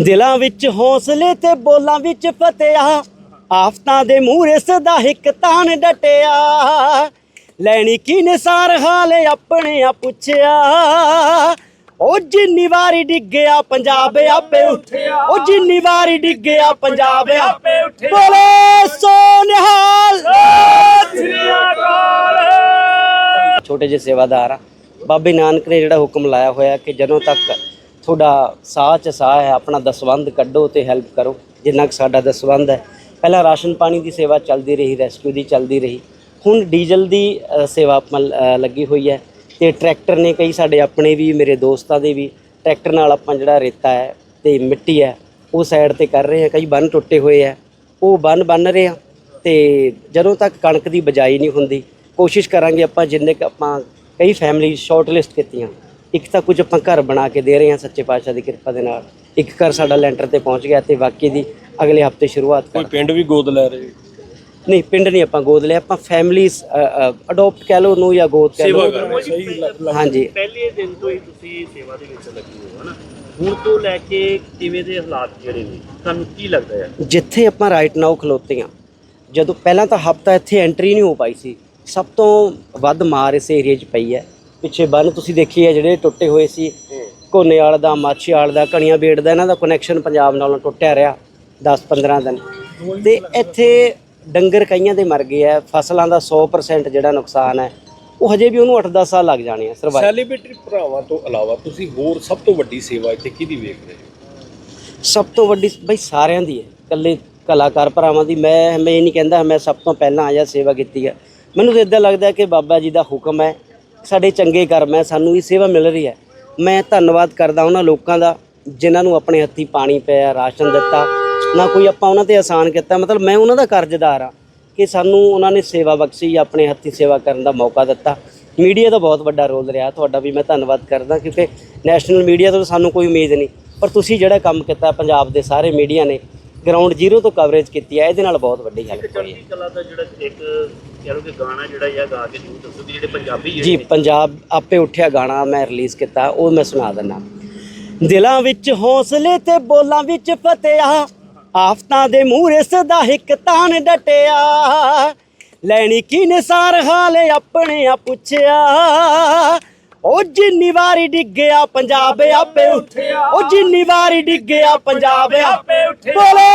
ਦਿਲਾਂ ਵਿੱਚ ਹੌਸਲੇ ਤੇ ਬੋਲਾਂ ਵਿੱਚ ਫਤਿਆ ਆਫਤਾਂ ਦੇ ਮੂਹਰੇ ਸਦਾ ਇੱਕ ਤਾਨ ਡਟਿਆ। ਲੈਣੀ ਕੀ ਨਿਸਾਰ ਹਾਲੇ ਆਪਣੇ ਆ ਪੁੱਛਿਆ। ਉਹ ਜਿੰਨੀ ਵਾਰੀ ਡਿੱਗਿਆ ਪੰਜਾਬ ਆਪੇ ਉੱਠਿਆ। ਉਹ ਜਿੰਨੀ ਵਾਰੀ ਡਿੱਗਿਆ ਪੰਜਾਬ ਆਪੇ ਉੱਠਿਆ। ਬੋਲੇ ਸੋ ਨਿਹਾਲ। ਛੋਟੇ ਜਿਹੇ ਸੇਵਾਦਾਰ ਆ। ਬਾਬੇ ਨਾਨਕ ਨੇ ਜਿਹੜਾ ਹੁਕਮ ਲਾਇਆ ਹੋਇਆ ਕਿ ਜਦੋਂ ਤੱਕ ਤੁਹਾਡਾ ਸਾਹ ਚ ਸਾਹ ਹੈ, ਆਪਣਾ ਦਸਵੰਧ ਕੱਢੋ ਤੇ ਹੈਲਪ ਕਰੋ, ਜਿੰਨਾ ਕੁ ਸਾਡਾ ਦਸਵੰਧ ਹੈ। ਪਹਿਲਾਂ ਰਾਸ਼ਨ ਪਾਣੀ ਦੀ ਸੇਵਾ ਚੱਲਦੀ ਰਹੀ ਰੈਸਕਿਊ ਦੀ ਚੱਲਦੀ ਰਹੀ। ਹੁਣ ਡੀਜ਼ਲ ਦੀ ਸੇਵਾ ਮਲ- ਲੱਗੀ ਹੋਈ ਹੈ ਤੇ ਟਰੈਕਟਰ ਨੇ ਕਈ ਸਾਡੇ ਆਪਣੇ ਵੀ, ਮੇਰੇ ਦੋਸਤਾਂ ਦੇ ਵੀ, ਟਰੈਕਟਰ ਨਾਲ ਆਪਾਂ ਜਿਹੜਾ ਰੇਤਾ ਹੈ ਤੇ ਮਿੱਟੀ ਹੈ, ਉਹ ਸਾਈਡ ਤੇ ਕਰ ਰਹੇ ਆ ਕਈ ਬੰਨ ਟੁੱਟੇ ਹੋਏ ਆ ਉਹ ਬੰਨ ਬੰਨ ਰਹੇ ਆ ਤੇ ਜਦੋਂ ਤੱਕ ਕਣਕ ਦੀ ਬਜਾਈ ਨਹੀਂ ਹੁੰਦੀ, ਕੋਸ਼ਿਸ਼ ਕਰਾਂਗੇ ਆਪਾਂ ਜਿੰਨੇ ਕੁ ਆਪਾਂ ਕਈ ਫੈਮਿਲੀ ਸ਼ਾਰਟ ਲਿਸਟ ਕੀਤੀਆਂ। ਇੱਕ ਤਾਂ ਕੁਝ ਆਪਾਂ ਘਰ ਬਣਾ ਕੇ ਦੇ ਰਹੇ ਹਾਂ ਸੱਚੇ ਪਾਤਸ਼ਾਹ ਦੀ ਕਿਰਪਾ ਦੇ ਨਾਲ। ਇੱਕ ਘਰ ਸਾਡਾ ਲੈਂਟਰ ਤੇ ਪਹੁੰਚ ਗਿਆ ਤੇ ਬਾਕੀ ਦੀ ਅਗਲੇ ਹਫ਼ਤੇ ਸ਼ੁਰੂਆਤ ਕੋਈ ਕਰ। ਪਿੰਡ ਵੀ ਗੋਦ ਲੈ ਰਹੇ? ਨਹੀਂ ਪਿੰਡ ਨਹੀਂ ਆਪਾਂ ਗੋਦ ਲਿਆ ਆਪਾਂ ਫੈਮਲੀਜ਼ ਅਡਾਪਟ ਕਹਿ ਲਓ ਨੂੰ ਜਾਂ ਗੋਦ ਕਹਿ ਸੇਵਾ ਲਓ। ਰਹੇ ਸਹੀ ਹਾਂਜੀ। ਪਹਿਲੇ ਦਿਨ ਤੋਂ ਹੀ ਤੁਸੀਂ ਸੇਵਾ ਦੇ ਵਿੱਚ ਲੱਗੇ ਹੋ ਹਨਾ? ਹੁਣ ਤੋਂ ਲੈ ਕੇ ਕਿਵੇਂ ਦੇ ਹਾਲਾਤ ਜਿਹੜੇ ਨੇ ਤੁਹਾਨੂੰ ਕੀ ਲੱਗਦਾ ਹੈ? ਜਿੱਥੇ ਆਪਾਂ ਰਾਈਟ ਨਾਓ ਖਲੋਤੇ ਹਾਂ ਜਦੋਂ ਪਹਿਲਾਂ ਤਾਂ ਹਫਤਾ ਇੱਥੇ ਐਂਟਰੀ ਨਹੀਂ ਹੋ ਪਾਈ ਸੀ ਸਭ ਤੋਂ ਵੱਧ ਮਾਰ ਇਸ ਏਰੀਆ 'ਚ ਪਈ ਹੈ। ਪਿੱਛੇ ਬੰਨ ਤੁਸੀਂ ਦੇਖੀ ਹੈ ਜਿਹੜੇ ਟੁੱਟੇ ਹੋਏ ਸੀ। ਕੋਨੇਵਾਲ ਦਾ ਮਾਛੀਵਾਲ ਦਾ ਕਣੀਆਂ ਬੇੜ ਦਾ ਇਹਨਾਂ ਦਾ ਕਨੈਕਸ਼ਨ ਪੰਜਾਬ ਨਾਲੋਂ ਟੁੱਟਿਆ ਰਿਹਾ 10-15 ਦਿਨ। ਤੇ ਇੱਥੇ ਡੰਗਰ ਕਈਆਂ ਦੇ ਮਰ ਗਏ ਆ। ਫਸਲਾਂ ਦਾ 100% ਜਿਹੜਾ ਨੁਕਸਾਨ ਹੈ ਉਹ ਹਜੇ ਵੀ ਉਹਨੂੰ 8-10 ਸਾਲ ਲੱਗ ਜਾਣੇ ਆ ਸਰਵਾਈਵ ਸੈਲੀਬ੍ਰਿਟੀ ਭਰਾਵਾਂ ਤੋਂ ਇਲਾਵਾ ਤੁਸੀਂ ਹੋਰ ਸਭ ਤੋਂ ਵੱਡੀ ਸੇਵਾ ਇੱਥੇ ਕਿਹਦੀ ਵੇਖ ਰਹੇ ਹੋ? ਸਭ ਤੋਂ ਵੱਡੀ ਬਈ ਸਾਰਿਆਂ ਦੀ ਹੈ। ਇਕੱਲੇ ਕਲਾਕਾਰ ਭਰਾਵਾਂ ਦੀ ਮੈਂ ਮੈਂ ਇਹ ਨਹੀਂ ਕਹਿੰਦਾ ਮੈਂ ਸਭ ਤੋਂ ਪਹਿਲਾਂ ਆਇਆ ਸੇਵਾ ਕੀਤੀ ਹੈ ਮੈਨੂੰ ਤਾਂ ਇਦਾਂ ਲੱਗਦਾ ਕਿ ਬਾਬਾ ਜੀ ਦਾ ਹੁਕਮ ਹੈ ਸਾਡੇ ਚੰਗੇ ਕਰਮ ਹੈ, ਸਾਨੂੰ ਇਹ ਸੇਵਾ ਮਿਲ ਰਹੀ ਹੈ। ਮੈਂ ਧੰਨਵਾਦ ਕਰਦਾ ਉਹਨਾਂ ਲੋਕਾਂ ਦਾ ਜਿਨ੍ਹਾਂ ਨੂੰ ਆਪਣੇ ਹੱਥੀ ਪਾਣੀ ਪਿਆ, ਰਾਸ਼ਨ ਦਿੱਤਾ। ਨਾ ਕੋਈ ਆਪਾਂ ਉਹਨਾਂ ਤੇ ਆਸਾਨ ਕੀਤਾ, ਮਤਲਬ ਮੈਂ ਉਹਨਾਂ ਦਾ ਕਰਜ਼ਦਾਰ ਆ ਕਿ ਸਾਨੂੰ ਉਹਨਾਂ ਨੇ ਸੇਵਾ ਬਖਸ਼ੀ, ਆਪਣੇ ਹੱਥੀ ਸੇਵਾ ਕਰਨ ਦਾ ਮੌਕਾ ਦਿੱਤਾ। ਮੀਡੀਆ ਦਾ ਬਹੁਤ ਵੱਡਾ ਰੋਲ ਰਿਹਾ, ਤੁਹਾਡਾ ਵੀ ਮੈਂ ਧੰਨਵਾਦ ਕਰਦਾ ਕਿਉਂਕਿ ਨੈਸ਼ਨਲ ਮੀਡੀਆ ਤੋਂ ਸਾਨੂੰ ਕੋਈ ਉਮੀਦ ਨਹੀਂ। ਪਰ ਤੁਸੀਂ ਜਿਹੜਾ ਕੰਮ ਕੀਤਾ, ਪੰਜਾਬ ਦੇ ਸਾਰੇ ਮੀਡੀਆ ਨੇ ਗਰਾਊਂਡ ਜ਼ੀਰੋ ਤੋਂ ਕਵਰੇਜ ਕੀਤੀ ਹੈ, ਇਹਦੇ ਨਾਲ ਬਹੁਤ ਵੱਡੀ ਹੈਲਪ ਹੋਈ ਹੈ। ਕਲਾ ਦਾ ਜਿਹੜਾ ਇੱਕ ਲਓ ਕਿ ਗਾਣਾ ਜਿਹੜਾ ਇਹ ਗਾ ਕੇ ਜਰੂਰ ਦੱਸੋ ਵੀ ਜਿਹੜੇ ਪੰਜਾਬੀ ਜੀ ਪੰਜਾਬ ਆਪੇ ਉੱਠਿਆ ਗਾਣਾ ਮੈਂ ਰਿਲੀਜ਼ ਕੀਤਾ ਉਹ ਮੈਂ ਸੁਣਾ ਦਿੰਦਾ। ਦਿਲਾਂ ਵਿੱਚ ਹੌਸਲੇ ਤੇ ਬੋਲਾਂ ਵਿੱਚ ਫਤਿਆ ਆਫਤਾਂ ਦੇ ਮੂਹਰੇ ਸਦਾ ਇੱਕ ਤਾਨ ਡਟਿਆ। ਲੈਣੀ ਕੀ ਨਿਸਾਰ ਹਾਲੇ ਆਪਣੇ ਆ ਪੁੱਛਿਆ। ਉਹ ਜਿੰਨੀ ਵਾਰੀ ਡਿੱਗਿਆ ਪੰਜਾਬ ਆਪੇ ਉੱਠਿਆ। ਉਹ ਜਿੰਨੀ ਵਾਰੀ ਡਿੱਗਿਆ ਪੰਜਾਬ ਆਪੇ ਉੱਠਿਆ। ਬੋਲੇ।